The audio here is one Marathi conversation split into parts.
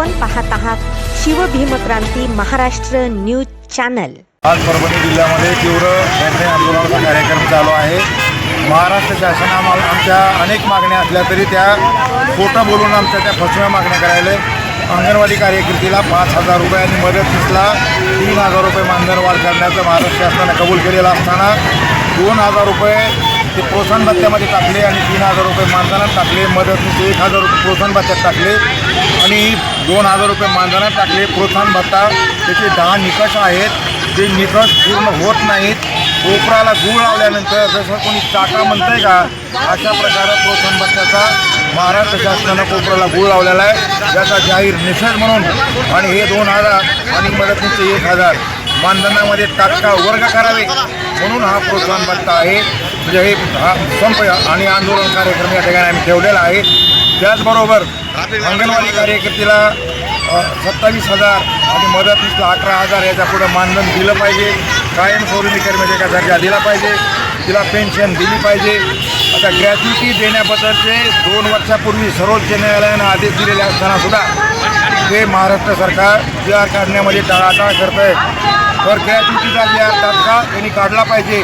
आपण पाहत आहात शिवभीमक्रांती महाराष्ट्र न्यूज चॅनल. आज परभणी जिल्ह्यामध्ये तीव्र आंदोलनाचा कार्यक्रम चालू आहे. महाराष्ट्र शासना आमच्या अनेक मागण्या असल्या तरी त्या खोटं बोलून आमच्या त्या फसव्या मागण्या करायला अंगणवाडी कार्यकर्तीला पाच हजार रुपये आणि मदतनीसला तीन हजार रुपये मानधनवाढ करण्याचं महाराष्ट्र शासनाने कबूल केलेलं असताना दोन हजार रुपये ते प्रोत्साहन भत्त्यामध्ये टाकले आणि तीन हजार रुपये मानधनात टाकले मदतनीस एक हजार रुपये प्रोत्साहन भत्त्यात टाकले. आणि दोन हजार रुपये मानधनात टाकले. प्रोत्साहन भत्ता त्याचे दहा निकष आहेत. ते निकष पूर्ण होत नाहीत कोपराला गूळ लावल्यानंतर जसं कोणी चाका म्हणतंय का अशा प्रकारे प्रोत्साहन भत्त्याचा महाराष्ट्र शासनानं कोपराला गूळ लावलेला आहे. त्याचा जाहीर निषेध म्हणून. आणि हे दोन हजार आणि मदतीचे एक हजार. मानधनामध्ये तात्काळ वर्ग करावे. म्हणून हा प्रोत्साहन भत्ता आहे. म्हणजे हे हा संप आणि आंदोलन कार्यक्रम या ठिकाणी आम्ही ठेवलेला आहे. त्याचबरोबर अंगणवाडी कार्यकर्तीला सत्तावीस हजार आणि मदतीसला अठरा हजार याच्या पुढं मानधन दिलं पाहिजे. कायमस्वरूपी कर्मचाऱ्याचा दर्जा दिला पाहिजे. तिला पेन्शन दिली पाहिजे. आता ग्रॅज्युटी देण्याबद्दलचे दोन वर्षापूर्वी सर्वोच्च न्यायालयानं आदेश दिलेले असताना सुद्धा ते महाराष्ट्र सरकार जी आर काढण्यामध्ये टाळाटाळ करत आहे तर ग्रॅज्युटीचा जी आर तात्काळ त्यांनी काढला पाहिजे.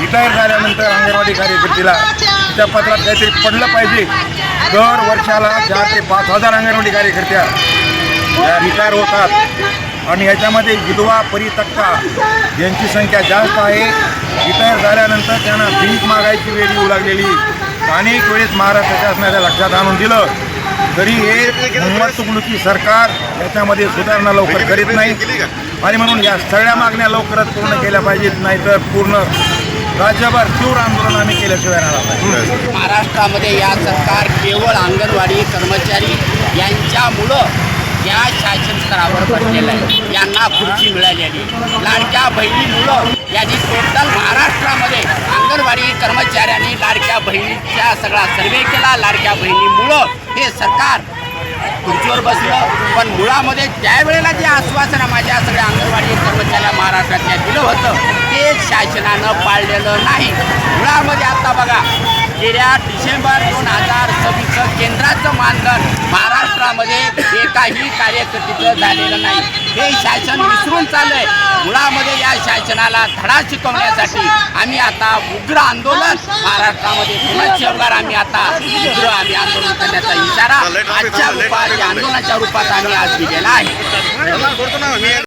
रिटायर झाल्यानंतर अंगणवाडी कार्यकर्तीला त्या पत्रात काहीतरी पडलं पाहिजे. दर वर्षाला चार ते पाच हजार अंगणवाडी कार्यकर्त्या या रिटायर होतात. आणि याच्यामध्ये विधवा परितक्का यांची संख्या जास्त आहे. रिटायर झाल्यानंतर त्यांना भीक मागायची वेळ येऊ लागलेली. अनेक वेळेस महाराष्ट्र शासनाच्या लक्षात आणून दिलं. तरी हे मोहम्मद चुकणुकी सरकार याच्यामध्ये सुधारणा लवकर करीत नाही. आणि म्हणून या सगळ्या मागण्या लवकरच पूर्ण केल्या पाहिजेत नाहीतर पूर्ण राज्यभर तीव्र आंदोलन आम्ही केल्याशिवाय राहणार नाही. महाराष्ट्रामध्ये या सरकार केवळ अंगणवाडी कर्मचारी यांच्यामुळं या शासन स्तरावर बसलेलं आहे. यांना खुर्ची मिळालेली लाडक्या बहिणीमुळं यांनी टोटल महाराष्ट्रामध्ये अंगणवाडी कर्मचाऱ्यांनी लाडक्या बहिणीचा सगळा सर्वे केला. लाडक्या बहिणीमुळं हे सरकार खुर्चीवर बसलं. पण मुळामध्ये त्यावेळेला जे आश्वासनं माझ्या सगळ्या अंगणवाडी कर्मचाऱ्या महाराष्ट्रातल्या दिलं होतं ते शासनानं पाळलेलं नाही. मुळामध्ये आता बघा गेल्या डिसेंबर दोन हजार सव्वीसचं केंद्राचं मानधन महाराष्ट्रामध्ये एकाही कार्यकर्तीचं झालेलं नाही. हे शासन विसरून चाललंय. मुळामध्ये या शासनाला धडा शिकवण्यासाठी आम्ही आता उग्र आंदोलन महाराष्ट्रामध्ये पुन्हा शेवगार आम्ही आता उग्र आम्ही आंदोलन करण्याचा इशारा आजच्या रूपात आंदोलनाच्या रूपात आम्ही आज दिलेला आहे.